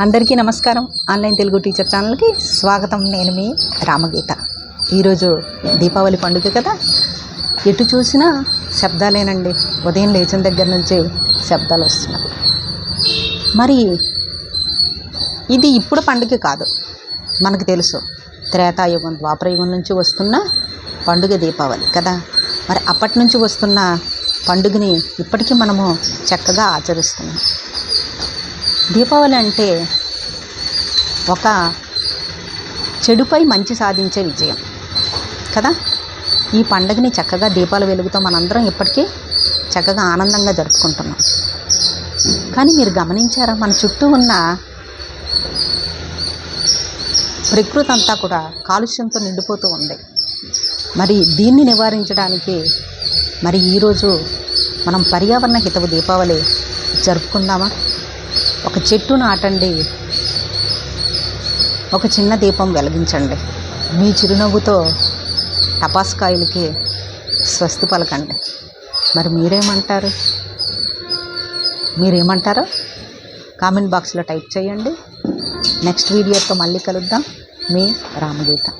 అందరికీ నమస్కారం. Online Telugu teacher ఛానల్కి స్వాగతం. నేను మీ రామగీత. ఈరోజు దీపావళి పండుగ కదా. ఎటు చూసినా శబ్దాలేనండి. ఉదయం లేచిన దగ్గర నుంచి శబ్దాలు వస్తున్నాయి. మరి ఇది ఇప్పుడు పండుగ కాదు. మనకు తెలుసు. త్రేతాయుగం ద్వాపరయుగం నుంచి వస్తున్న పండుగ దీపావళి కదా. మరి అప్పటి నుంచి వస్తున్న పండుగని ఇప్పటికీ మనము చక్కగా ఆచరిస్తున్నాం. దీపావళి అంటే ఒక చెడుపై మంచి సాధించే విజయం. కదా? ఈ పండుగని చక్కగా దీపాల వెలుగుతో మనందరం ఇప్పటికీ చక్కగా ఆనందంగా జరుపుకుంటున్నాం. కానీ మీరు గమనించారా? మన చుట్టూ ఉన్న ప్రకృతి అంతా కూడా కాలుష్యంతో నిండిపోతూ ఉంది. మరి దీన్ని నివారించడానికి మరి ఈరోజు మనం పర్యావరణ హితవు దీపావళి జరుపుకుందామా? ఒక చెట్టు నాటండి. ఒక చిన్న దీపం వెలిగించండి. మీ చిరునవ్వుతో టపాస్కాయలకి స్వస్తి పలకండి. మరి మీరేమంటారు? మీరేమంటారో? కామెంట్ బాక్స్లో టైప్ చేయండి. నెక్స్ట్ వీడియోతో మళ్ళీ కలుద్దాం. మీ రామగీత.